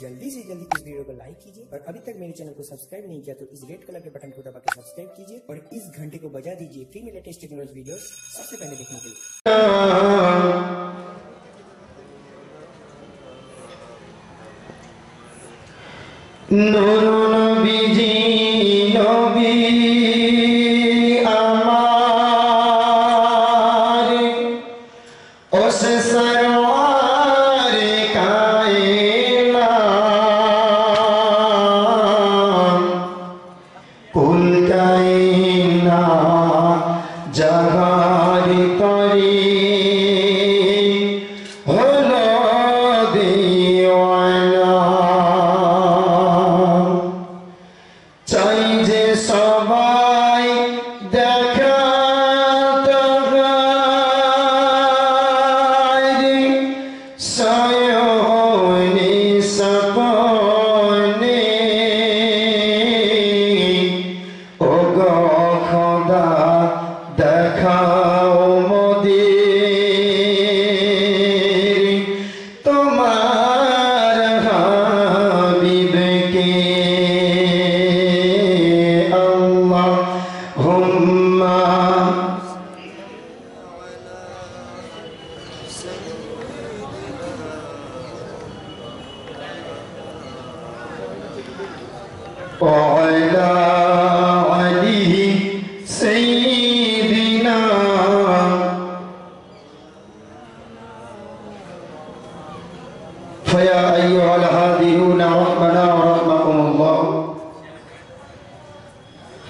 जल्दी से जल्दी इस वीडियो को लाइक कीजिए और अभी तक मेरे चैनल को सब्सक्राइब नहीं किया तो इस रेड कलर के बटन को दबा के सब्सक्राइब कीजिए और इस घंटे को बजा दीजिए फ्री में लेटेस्ट टेक्नोलॉजी वीडियो सबसे पहले देखने के लिए।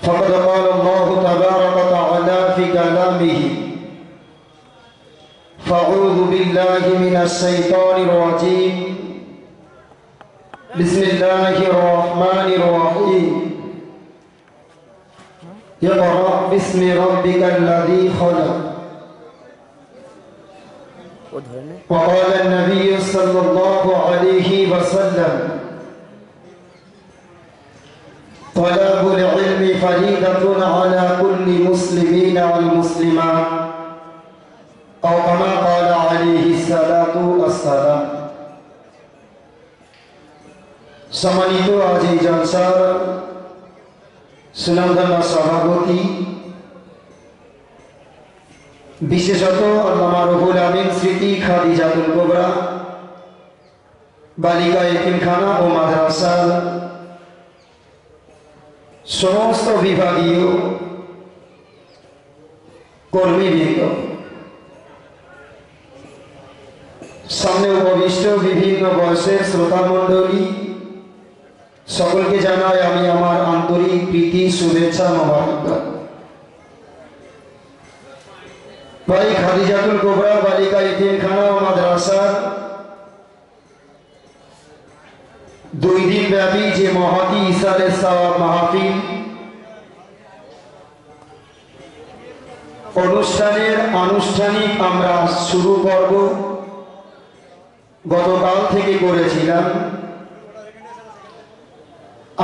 فقد قال الله تبارك وتعالى في كلامه فأعوذ بالله من الشيطان الرجيم. بسم الله الرحمن الرحيم. اقرأ باسم ربك الذي خلق. وقال النبي صلى الله عليه وسلم طلب العلم فريضة على كل مسلمين والمسلمات أو كما قال عليه الصلاة والسلام সম্মানিত আজ এই জলসার সুনামধন্য সভাপতি বিশেষত আল্লামা রহুল আমিন স্মৃতি খাদিজাতুল কোবরা বালিকা এতিমখানা ও মাদ্রাসার সমস্ত বিভাগীয় কর্মীবৃন্দ, সামনে উপবিষ্ট বিভিন্ন বয়সের শ্রোতা মণ্ডলী সকলকে জানাই আমি আমার আন্তরিক প্রীতি, শুভেচ্ছা মোবারকবাদ ভাই খাদিজাতুল কোবরা, বালিকা ইতিমখানা, মাদ্রাসা দুই দিন ব্যাপী যে মহাতি সাওয়াব মাহফিল অনুষ্ঠানের আনুষ্ঠানিক আমরা শুরু করব। গতকাল থেকে করেছিলাম।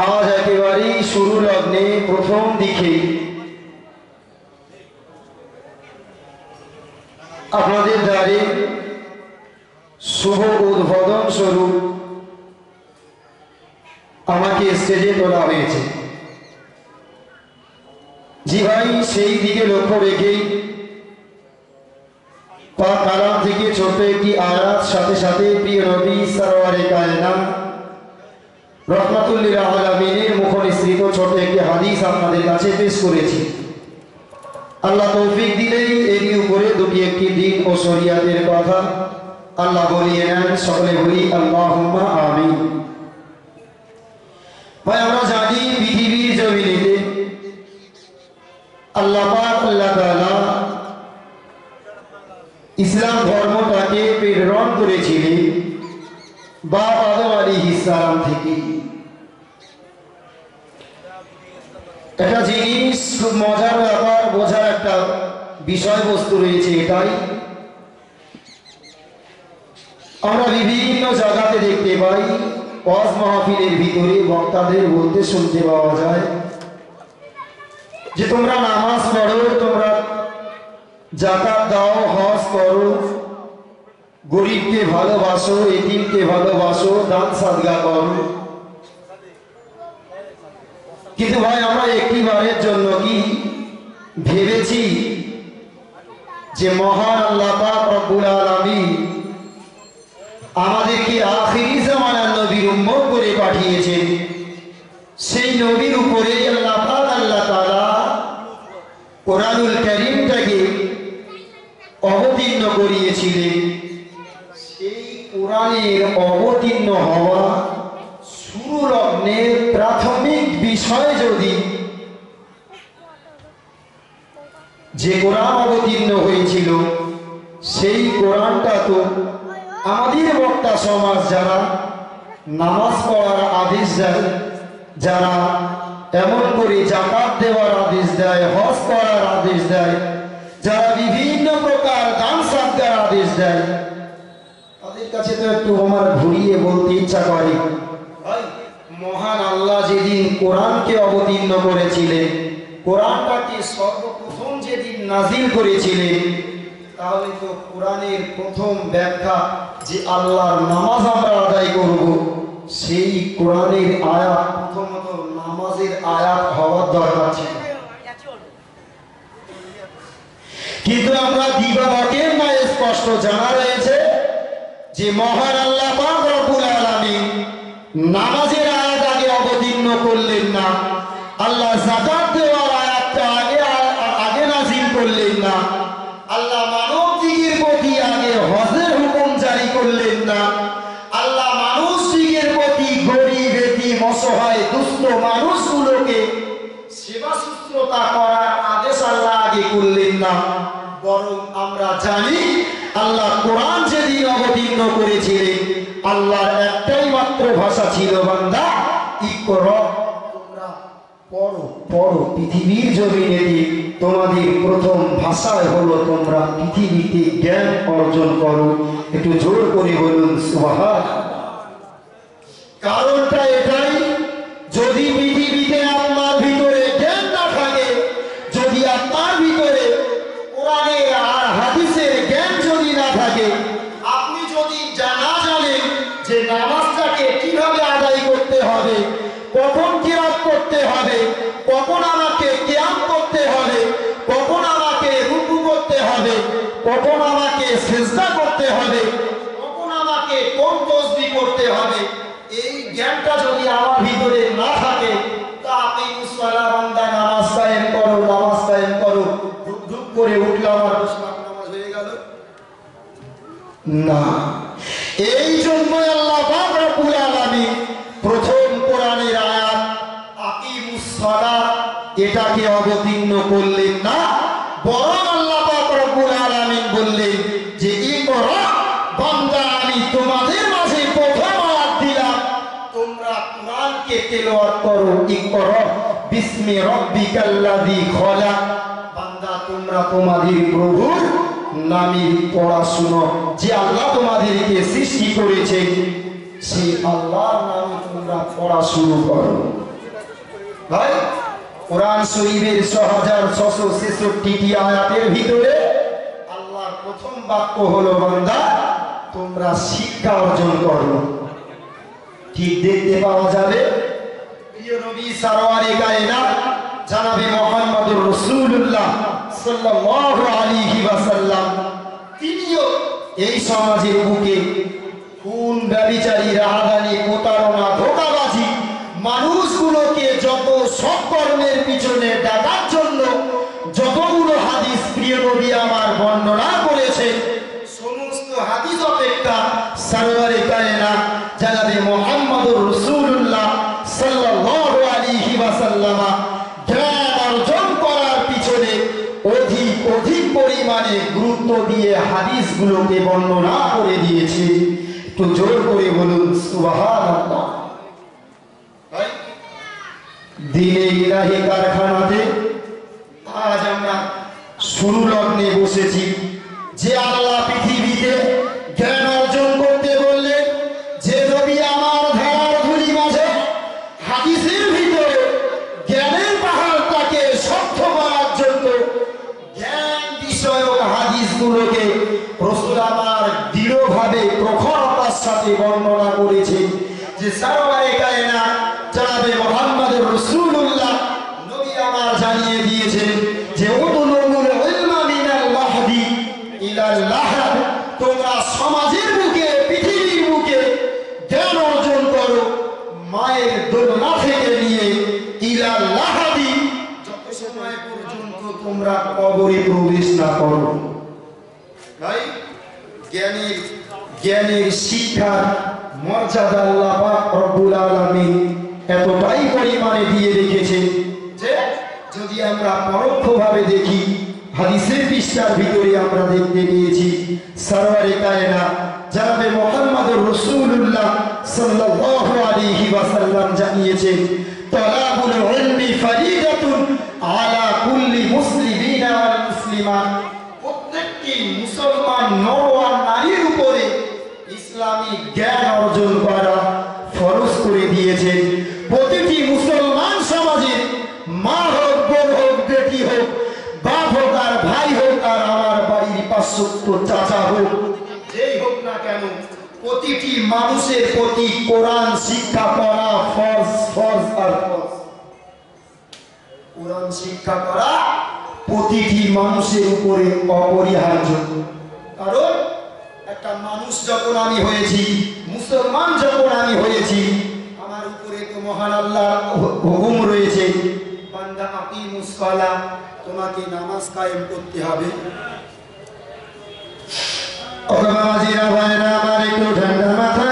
আজ একেবারেই শুরু লগ্নে প্রথম দিকে। আপনাদের দ্বারে শুভ উদ্বোধন স্বরূপ আমাকে স্টেজে তোলা হয়েছে। জি ভাই, সেই দিকে লক্ষ্য রেখেই থেকে ছোট্ট একটি আয়াত সাথে সাথে প্রিয় আলমিনের মুখ নিঃসৃত ছোট্ট একটি হাদিস আপনাদের কাছে পেশ করেছি। আল্লাহ তৌফিক দিলেই এরই উপরে দুটি একটি দিন ও কথা আল্লাহ বলিয়ে নেন, সকলে বলি আল্লাহ আমি ভাই আমরা জানি পৃথিবীর জমিনেতে আল্লাহ পাক আল্লাহ তাআলা ইসলাম ধর্মটাকে প্রেরণ করেছিলেন বা আদম আলী ইসলাম থেকে একটা জিনিস খুব মজার ব্যাপার বোঝার একটা বিষয়বস্তু রয়েছে এটাই। আমরা বিভিন্ন জায়গাতে দেখতে পাই। ওয়াজ মাহফিলের ভিতরে বক্তাদের বলতে শুনতে পাওয়া যায় যে তোমরা নামাজ পড়ো, তোমরা জাকাত দাও, হজ করো, গরিবকে ভালোবাসো, এতিমকে ভালোবাসো, দান সাদগা করো। কিন্তু ভাই, আমরা একটি বারের জন্য কি ভেবেছি যে মহান আল্লাহ রব্বুল আলামিন আমাদেরকে আখিরি নবীর উম্মত করে পাঠিয়েছেন সেই নবীর উপরে আল্লাহ আল্লাহ তাআলা কোরআনুল কারীমটাকে অবতীর্ণ করিয়েছিলেন। সেই কোরআনের অবতীর্ণ হওয়া শুরু লগ্নের প্রাথমিক বিষয় যদি যে কোরআন অবতীর্ণ হয়েছিল, সেই কোরআনটা তো আমাদের বক্তা সমাজ যারা নামাজ পড়ার আদেশ দেয়। যারা এমন করে জাকাত দেওয়ার আদেশ দেয়, হজ করার আদেশ দেয়, যারা বিভিন্ন প্রকার দান সাদ্দার আদেশ দেয়, তাদের কাছে তো একটু আমার ঘুরিয়ে বলতে ইচ্ছা করে। মহান আল্লাহ যেদিন কোরআনকে অবতীর্ণ করেছিলেন, কোরআনটাকে সর্বপ্রথম যেদিন নাজিল করেছিলেন তাহলে তো কোরআনের প্রথম ব্যাখ্যা যে আল্লাহর নামাজ আমরা আদায় করব, সেই কোরআনের আয়াত প্রথমত নামাজের আয়াত হওয়ার দরকার ছিল। কিন্তু আমরা দিবাবাকের না স্পষ্ট জানা রয়েছে যে মহান আল্লাহ নামাজের আয়াত আগে অবতীর্ণ করলেন না। আল্লাহ যাকাত দেওয়ার আয়াতটা আগে আগে নাজিল করলেন না আল্লাহ মানব দিগের প্রতি আগে হজের হুকুম জারি করলেন না। আল্লাহ মানুষ দিগের প্রতি গরিব, এতিম, অসহায়, দুস্থ মানুষগুলোকে সেবা শুশ্রূষা করার আদেশ আল্লাহ আগে করলেন না। বরং আমরা জানি, আল্লাহ কোরআন যেদিন অবতীর্ণ করেছিলেন, আল্লাহর একটাই মাত্র ভাষা ছিল বান্দা, ইকর। পড়ো পড়ো। পৃথিবীর জমিনেতে তোমাদের প্রথম ভাষায় হলো, তোমরা পৃথিবীতে জ্ঞান অর্জন করো। একটু জোর করে বলুন, সুবহান। কারণটা এটাই, যদি পৃথিবীতে আপনার ভিতরে জ্ঞান না থাকে, যদি আপনার কখন আমাকে সেজদা করতে হবে কখন আমাকে কোন তসবি করতে হবে, এই জ্ঞানটা যদি আমার ভিতরে না থাকে, তা আপনি বান্দা নামাজ কায়েম করো, নামাজ কায়েম করো। ধুপ ধুপ করে উঠলে আমার নামাজ হয়ে গেল। না, এই জন্য আল্লাহ পাক প্রথম কোরআনের আয়াত, আকিমুস সালাত, এটাকে অবতীর্ণ করলেন না, বরং আল্লাহ পাক রব্বুল আলামিন যে আমি তোমাদের মাঝে প্রথম দিলাম। তোমরা কোরআনকে করো খলাক। বান্দা, তোমরা তোমাদের প্রভুর নামের পড়াশুনো, যে আল্লাহ তোমাদেরকে সৃষ্টি করেছে আল্লাহর নামে তোমরা পড়া শুরু করো। ভাই, কোরআন শরীফের ছ হাজার ছশো ছেষট্টি আয়াতের ভিতরে প্রথম বাক্য হলো, বান্দা, তোমরা শিক্ষা অর্জন করো। ঠিক দেখতে পাওয়া যাবে। প্রিয় নবী সারোয়ারে জানাবে সাল্লাল্লাহু আলাইহি ওয়াসাল্লাম, তিনিও এই সমাজের বুকে খুন, ব্যভিচারী, রাহাদানি, প্রতারণা, ধোকাবাজি, মানুষগুলোকে যত সৎকর্মের পিছনে ডাকার নবী আমার বর্ণনা করেছে। সমস্ত হাদিস অপেক্ষা সারোয়ারে কায়না জানাবে মোহাম্মদুর রাসূলুল্লাহ সাল্লাল্লাহু আলাইহি ওয়াসাল্লাম। জ্ঞান অর্জন করার পিছনে অধিক অধিক পরিমাণে গুরুত্ব দিয়ে হাদিসগুলোকে বর্ণনা করে দিয়েছে। একটু জোর করে বলুন, সুবহানাল্লাহ। দিনে ইলাহি কারখানাতে আজ আমরা শুরু লগ্নে বসেছি। যে আল্লাহ পৃথিবীতে জ্ঞান অর্জন করতে বললে, যে নবী আমার ধারার ধুলি মাঝে হাদিসের ভিতরে জ্ঞানের পাহাড়টাকে শক্ত করার জন্য জ্ঞান বিষয়ক হাদিসগুলোকে প্রস্তুত আমার দৃঢ়ভাবে, প্রখরতার সাথে বর্ণনা করেছে যে, স্যার ইসলামী জ্ঞান অর্জন করা ফরজ করে দিয়েছেন। প্রতিটি মুসলমান সমাজে মা হোক হোক, বেটি হোক, বাপ হোক আর ভাই হোক আর আমার বাড়ির পার্শ্বত্য চাচা হোক মানুষের প্রতি কোরআন, শিক্ষা করা ফজ ফজ আর ফজ কোরআন, শিক্ষা করা প্রতিটি মানুষের উপরে অপরিহার্য। কারণ একটা মানুষ যখন আমি হয়েছি, মুসলমান যখন আমি হয়েছি, আমার উপরে তো মহান আল্লাহ হুকুম রয়েছে, বান্দা আপনি মুসলা তোমাকে নামাজ কায়েম করতে হবে। और बाबा जी रामायण हमारे को ठंडा माथा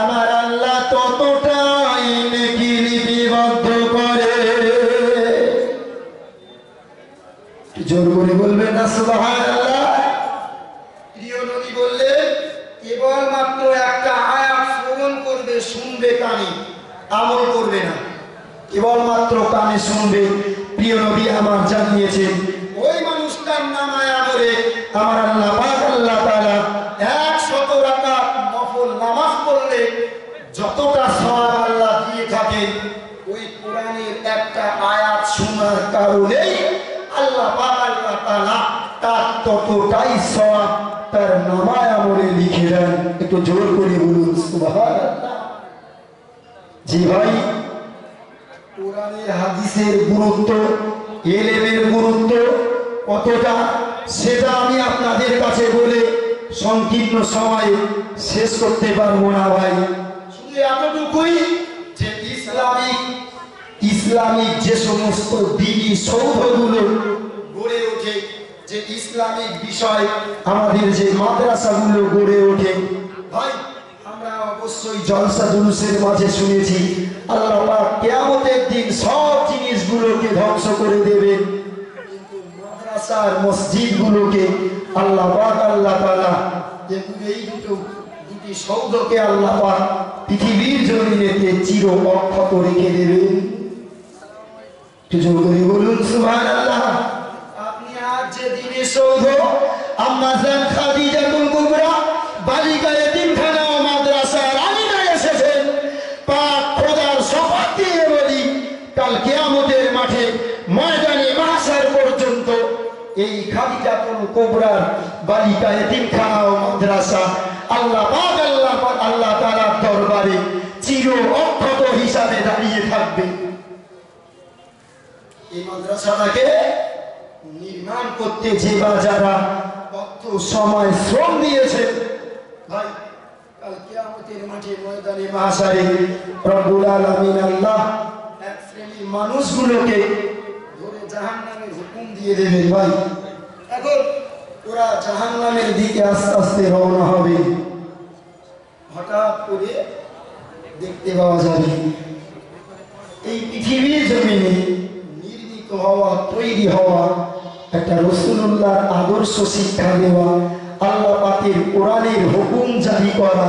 আমার আল্লাহ ততটাই নেকি লিপিবদ্ধ করে? জোর করে বলবেন না সুবাহান কানে, আমল করবে না। কেবল মাত্র কানে শুনবে। প্রিয় আমার জানিয়েছেন, ওই মানুষটার নাম আমার আল্লাহ আসার কারণেই আল্লাহ তার ততটাই সব তার নামায় আমলে লিখে দেন। একটু জোর করে বলুন জি ভাই হাদিসের গুরুত্ব, এলেমের গুরুত্ব কতটা, সেটা আমি আপনাদের কাছে বলে সংকীর্ণ সময়ে শেষ করতে পারব না ভাই। শুধু এতটুকুই ইসলামিক যে সমস্ত দিনী সৌধগুলো গড়ে ওঠে, যে ইসলামিক বিষয় আমাদের যে মাদ্রাসাগুলো গড়ে ওঠে, ভাই, আমরা অবশ্যই জলসা জুলুসের মাঝে শুনেছি, আল্লাহ পাক কিয়ামতের দিন সব জিনিসগুলোকে ধ্বংস করে দেবেন মাদ্রাসার মসজিদগুলোকে আল্লাহ আল্লাহ এই দুটো শব্দকে আল্লাহ পৃথিবীর জমিনেতে চির অক্ষত রেখে দেবেন জোর করে বলুন? সুবহানাল্লাহ। আপনি আজ যে দিনে সৌধ, আম্মা জান খাদিজাতুল কুবরা বালিকা এতিমখানা ও মাদ্রাসার আমিনা এসেছেন। পাক খোদার শপথ দিয়ে বলি, কাল কিয়ামতের মাঠে, ময়দানে মাহশার পর্যন্ত এই খাদিজাতুল কুবরার বালিকা এতিমখানা ও মাদ্রাসা আল্লাহ পাক, আল্লাহ আল্লাহ তাআলার দরবারে চির অক্ষত হিসাবে দাঁড়িয়ে থাকবে। এই মাদ্রাসাটাকে নির্মাণ করতে যে বা যারা অর্থ সময় শ্রম দিয়েছে, ভাই, কাল কিয়ামতের মাঠে ময়দানে মাহশারে রব্বুল আলামিন আল্লাহ এক শ্রেণির মানুষগুলোকে ধরে জাহান্নামের হুকুম দিয়ে দেবেন ভাই। এখন ওরা জাহান্নামের দিকে আস্তে আস্তে রওনা হবে। হঠাৎ করে দেখতে পাওয়া যাবে, এই পৃথিবীর জমিনে নির্মিত হওয়া, তৈরি হওয়া একটা রসুল্লাহর আদর্শ শিক্ষা দেওয়া, আল্লাহ পাকের কোরআনের হুকুম জারি করা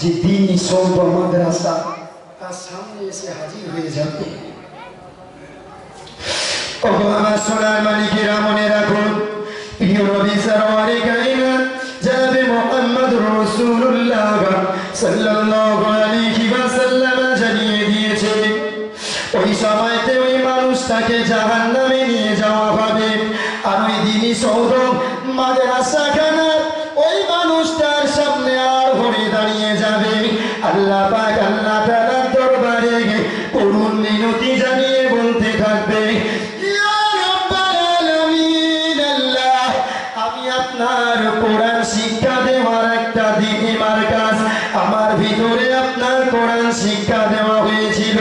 যে দিন সৌদ মাদ্রাসা তার সামনে এসে হাজির হয়ে যাবে। আমার সোনার মালিকেরা মনে রাখুন। প্রিয় নবী মানুষটাকে জাহান্নামে নিয়ে যাওয়া হবে। আর ওই দিনই সৌধ মাদ্রাসা খানা ওই মানুষটার সামনে আর ঘুরে দাঁড়িয়ে যাবে। আল্লাহ পাক আল্লাহ তাআলার দরবারে মিনতি জানিয়ে বলতে থাকবে আমি আপনার কোরআন শিক্ষা দেওয়ার একটা দিনী মার্কাজ আমার ভিতরে আপনার কোরআন শিক্ষা দেওয়া হয়েছিল।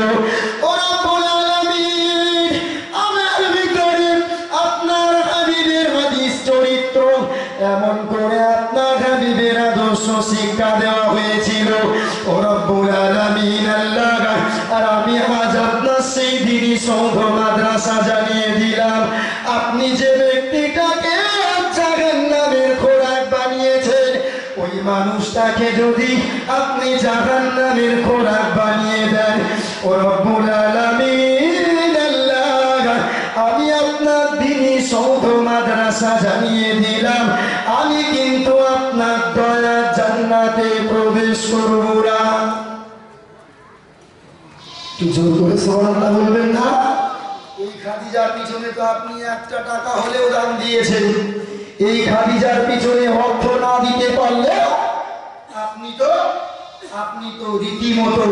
বলবেন, না। এই খাদিজার পিছনে তো আপনি একটা টাকা হলেও দান দিয়েছেন। এই খাদিজার পিছনে অর্থ না দিতে পারলে আপনি তো আপনি তো রীতিমতো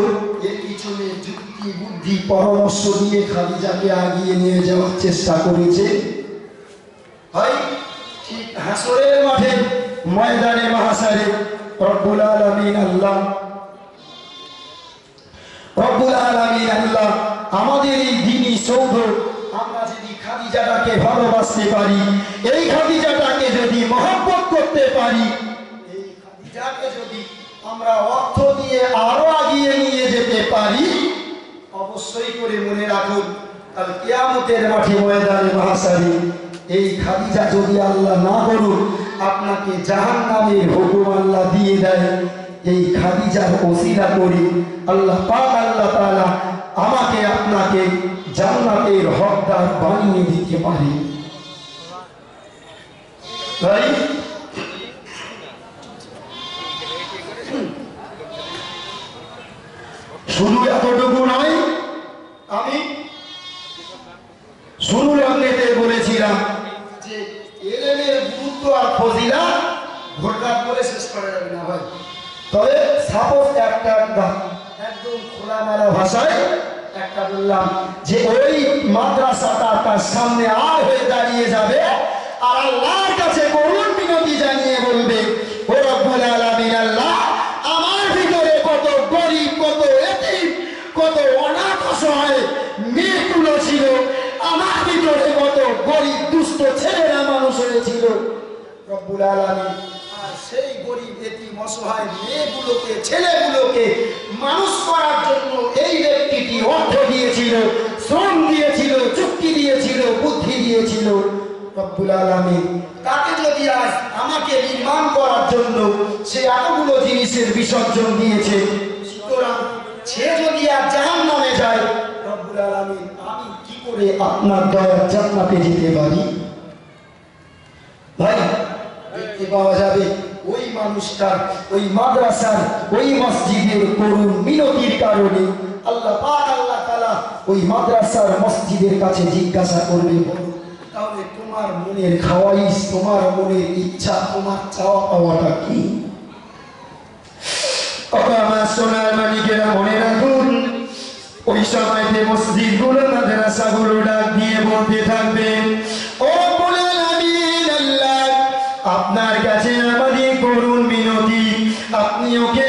এর পিছনে যুক্তি, বুদ্ধি, পরামর্শ দিয়ে খাদিজাকে আগিয়ে নিয়ে যাওয়ার চেষ্টা করেছে। ঠিক হাসরের মাঠে, ময়দানে মাহাসারে রব্বুল আলামিন আল্লাহ রব্বুল আলামিন আল্লাহ, আমাদের এই দিনই সৌধ আমরা যদি খাদিজাটাকে ভালোবাসতে পারি, এই খাদিজাটাকে যদি মহব্বত করতে পারি, এই খাদিজাকে যদি আমরা অর্থ দিয়ে আরও আগিয়ে নিয়ে যেতে পারি, অবশ্যই করে মনে রাখুন, কাল কিয়ামতের মাঠে ময়দানে মহাসারি এই খাদিজা যদি আল্লাহ না করুন আপনাকে জাহান্নামের হুকুম আল্লাহ দিয়ে দেয়। এই খাদিজার ওসিলা করি। আল্লাহ পাক, আল্লাহ তাআলা আমাকে, আপনাকে জান্নাতের হকদার বানিয়ে দিতে পারে। তাই? শুধু এতটুকু নয়, আমি শুরু লগ্নেতে বলেছিলাম যে এলেমের গুরুত্ব আর ফজিলা ঘটে ভোররাত বলে শেষ করা যাবে না ভাই। তবে সাপোজ একটা একদম খোলামেলা ভাষায় একটা বললাম যে ওই মাদ্রাসাটা তার সামনে আর হয়ে দাঁড়িয়ে যাবে আর আল্লাহর কাছে করুণ বিনতি জানিয়ে বলবে, ও রব্বুল আল্লাহ, আমার ভিতরে কত গরিব, কত এতিম, কত অনাথ অসহায় মেয়েগুলো ছিল, আমার ভিতরে কত গরিব দুষ্ট ছেলেরা মানুষ হয়েছিল রব্বুল আর সেই গরিব, এতিম অসহায় মেয়েগুলোকে, ছেলেগুলোকে মানুষ করার জন্য এই ব্যক্তিটি অর্থ দিয়েছিল, শ্রম দিয়েছিল, চুক্তি দিয়েছিল, বুদ্ধি দিয়েছিল। রব্বুল আলামিন, তাকে যদি আজ আমাকে নির্মাণ করার জন্য সে এতগুলো জিনিসের বিসর্জন দিয়েছে, সুতরাং সে যদি আর জাহান নামে যায়, রব্বুল আলামিন, আমি কি করে আপনার দয়ার জান্নাতে যেতে পারি? ভাই, দেখতে পাওয়া যাবে? ওই মানুষটার, ওই মাদ্রাসার, ওই মসজিদের করুণ মিনতির কারণে আল্লাহ আল্লাহ তাআলা ওই মাদ্রাসার মসজিদের কাছে জিজ্ঞাসা করবে তাহলে তোমার মনের খাওয়াইশ তোমার মনের ইচ্ছা, তোমার চাওয়া পাওয়াটা কি? আমার সোনার মানিকেরা মনে রাখুন, ওই সময়তে আপনি ওকে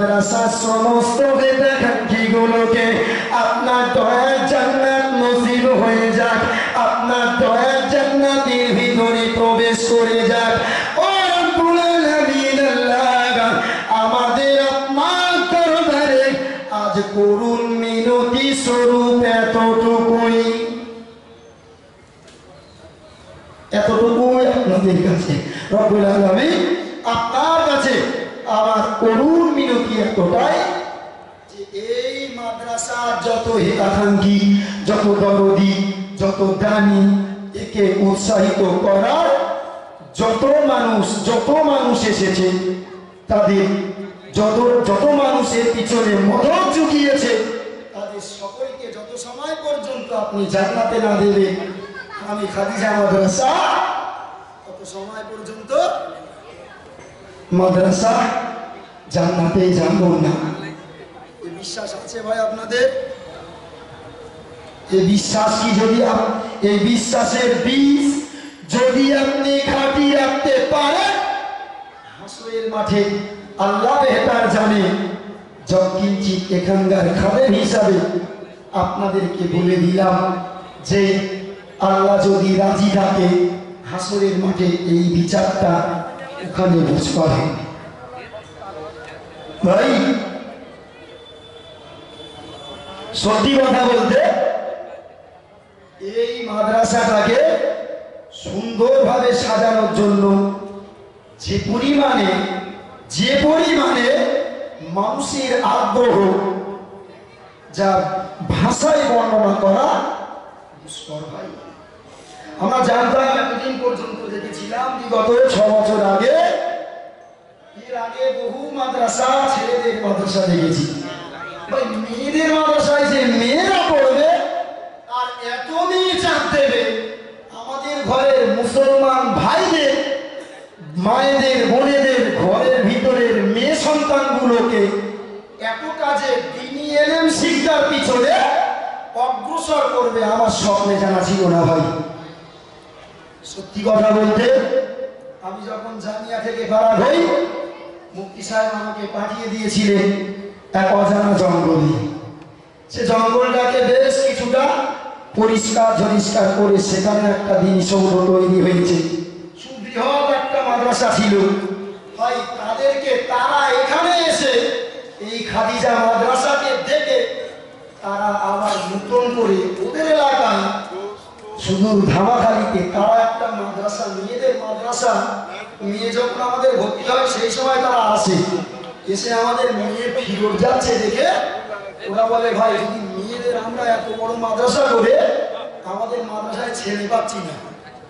এই মাদ্রাসার সমস্ত বেদাকাঙ্ক্ষী গুলোকে আপনার দয়ার জান্নাত নসিব হয়ে যাক। আপনার দয়ার জান্নাতের ভিতরে প্রবেশ করে যাক। করুণ মিনতি স্বরূপ এতটুকুই। এতটুকুই আপনাদের কাছে। আপনার কাছে আমার করুণ মিনতি যে এই মাদ্রাসা যত হিতাকাঙ্ক্ষী, যত দরদি, যত দানি একে উৎসাহিত করার যত মানুষ যত মানুষ এসেছে, তাদের যত যত মানুষের পিছনে মদত চুকিয়েছে তাদের সকলকে যত সময় পর্যন্ত আপনি জান্নাতে না দেবেন আমি খাদিজা মাদ্রাসা, তত সময় পর্যন্ত মাদ্রাসা জান্নাতে যাব না। এই বিশ্বাস আছে ভাই আপনাদের? এই বিশ্বাস কি যদি এই বিশ্বাসের বীজ যদি আপনি খাটি রাখতে পারেন, হাসরের মাঠে আল্লাহ বেহতার জানে যৎকিঞ্চিত এখানকার খাদের হিসাবে আপনাদেরকে বলে দিলাম যে আল্লাহ যদি রাজি থাকে, হাসরের মাঠে এই বিচারটা ওখানে বুঝ করে ভাই, সত্যি কথা বলতে এই মাদ্রাসাটাকে সুন্দরভাবে সাজানোর জন্য যে পরিমাণে যে পরিমাণে মানুষের আগ্রহ, যা ভাষায় বর্ণনা করা দুষ্কর ভাই। আমরা জানতাম এতদিন পর্যন্ত দেখেছিলাম বিগত ছ বছর আগে আগে বহু মাদ্রাসা ছেলেদের মাদ্রাসা দেখেছি। ভাই মেয়েদের মাদ্রাসায় যে মেয়েরা পড়বে আর এত মেয়ে চাপতে ঘরের মুসলমান ভাইদের, মায়েদের, বোনেদের, ঘরের ভিতরের মেয়ে সন্তানগুলোকে এত কাজে দিনী এলেম শিক্ষার পিছনে অগ্রসর করবে আমার স্বপ্নে জানা ছিল না ভাই। সত্যি কথা বলতে, আমি যখন জামিয়া থেকে ফারাক হই মুক্তি সাহেব আমাকে পাঠিয়ে দিয়েছিলেন এক অজানা জঙ্গলে। সে জঙ্গলটাকে বেশ কিছুটা পরিষ্কার ঝরিষ্কার করে সেখানে একটা দিন সৌধ তৈরি হয়েছে। সুবৃহৎ একটা মাদ্রাসা ছিল। ভাই, তাদেরকে তারা এখানে এসে এই খাদিজা মাদ্রাসাকে দেখে তারা আবার নতুন করে ওদের এলাকায় সুদূর ধামাখালিতে তারা একটা মাদ্রাসা, মেয়েদের মাদ্রাসা মেয়ে যখন আমাদের ভর্তি হয়, সেই সময় তারা আসে। এসে আমাদের মেয়ে ফিরত যাচ্ছে দেখে। ওরা বলে, ভাই, যদি মেয়েদের আমরা এত বড় মাদ্রাসা করে, আমাদের মাদ্রাসায় ছেলে পাচ্ছি না।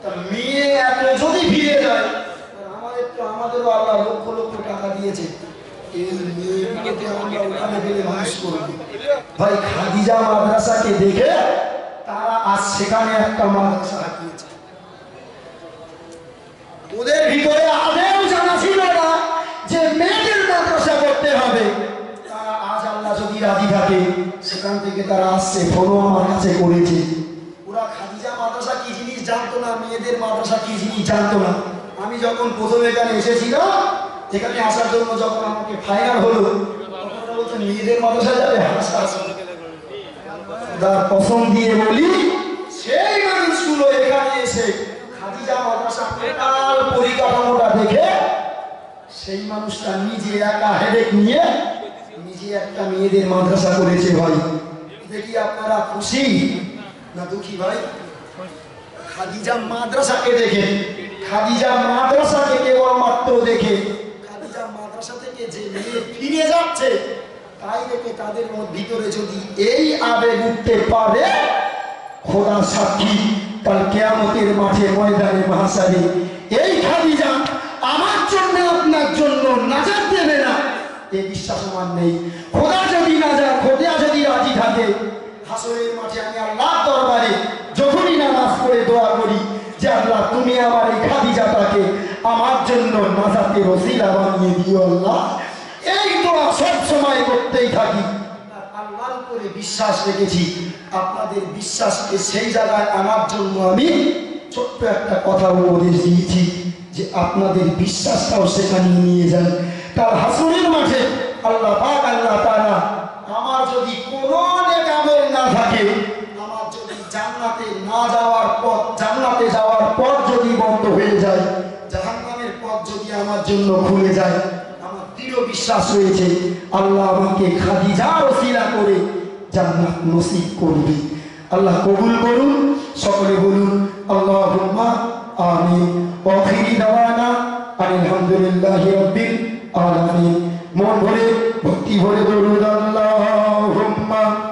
তা মেয়ে এত যদি ফিরে যায় আমাদের তো, আমাদেরও আল্লাহ লক্ষ লক্ষ টাকা দিয়েছে। ভাই, খাদিজা মাদ্রাসাকে দেখে তারা আজ সেখানে একটা মাদ্রাসা হাঁকিয়েছে ওদের ভিতরে আদেও জানা ছিল না যে মেয়েদের মাদ্রাসা করতে হবে। আজ আল্লাহ যদি রাজি থাকে, সেখান থেকে তারা আসছে ফলো আমার কাছে করেছে। ওরা খাদিজা মাদ্রাসা কি জিনিস জানতো না, মেয়েদের মাদ্রাসা কি জিনিস জানতো না? আমি যখন প্রথম এখানে এসেছিলাম, এখানে আসার জন্য যখন আমাকে ফাইনাল হলো মেয়েদের মাদ্রাসা যাবে? হাসা হাসা কসম দিয়ে বলি, সেই মানুষগুলো এখানে এসে খাদিজা মাদ্রাসা টোটাল পরিকাঠামোটা দেখে সেই মানুষটা নিজে একা হেডেক নিয়ে একটা মেয়েদের মাদ্রাসা করেছে ভাই। দেখি আপনারা খুশি? না দুঃখী ভাই? খাদিজা মাদ্রাসাকে দেখে খাদিজা মাদ্রাসাকে কেবল মাত্র দেখে খাদিজা মাদ্রাসা থেকে যে ফিরে যাচ্ছে, তাই দেখে তাদের ভিতরে যদি এই আবেগ উঠতে পারে, খোদা সাক্ষী, কাল কেয়ামতের মাঠে ময়দানে মহাসারে এই খাদিজা আমার জন্য, আপনার জন্য নাজাত দেবে না। এই বিশ্বাস আমার নেই। খোদা যদি নাজাত খোদা যদি রাজি থাকে, হাসরের মাঠে আমি আল্লাহ দরবারে যখনই নামাজ পড়ে দোয়া করি যে আল্লাহ, তুমি আমার এই খাদিজাটাকে আমার জন্য নাজাতের ওসিলা বানিয়ে দিও আল্লাহ। এই দোয়া সব সময় করতেই থাকি। আল্লাহর উপরে বিশ্বাস রেখেছি। আপনাদের বিশ্বাসকে সেই জায়গায় আমার জন্য আমি ছোট্ট একটা কথা উপদেশ দিয়েছি যে আপনাদের বিশ্বাসটাও সেখানে নিয়ে যান। কাল হাসুরের মাঠে আল্লাহ পাক, আল্লাহ তাআলা আমার যদি কোনো নেক আমল না থাকে, আমার যদি জান্নাতে না যাওয়ার পথ, জান্নাতে যাওয়ার পথ যদি বন্ধ হয়ে যায়, জাহান্নামের পথ যদি আমার জন্য খুলে যায়, আমার দৃঢ় বিশ্বাস রয়েছে, আল্লাহ আমাকে খাদিজার ওসিলা করে জান্নাত নসিব করবে। আল্লাহ কবুল করুন, সকলে বলুন, আল্লাহুম্মা আমিন। ওয়াখিরি দাওয়ানা আলহামদুলিল্লাহি রাব্বিল আলামিন মন ভরে ভক্তি ভরে দরুদ আল্লাহুম্মা।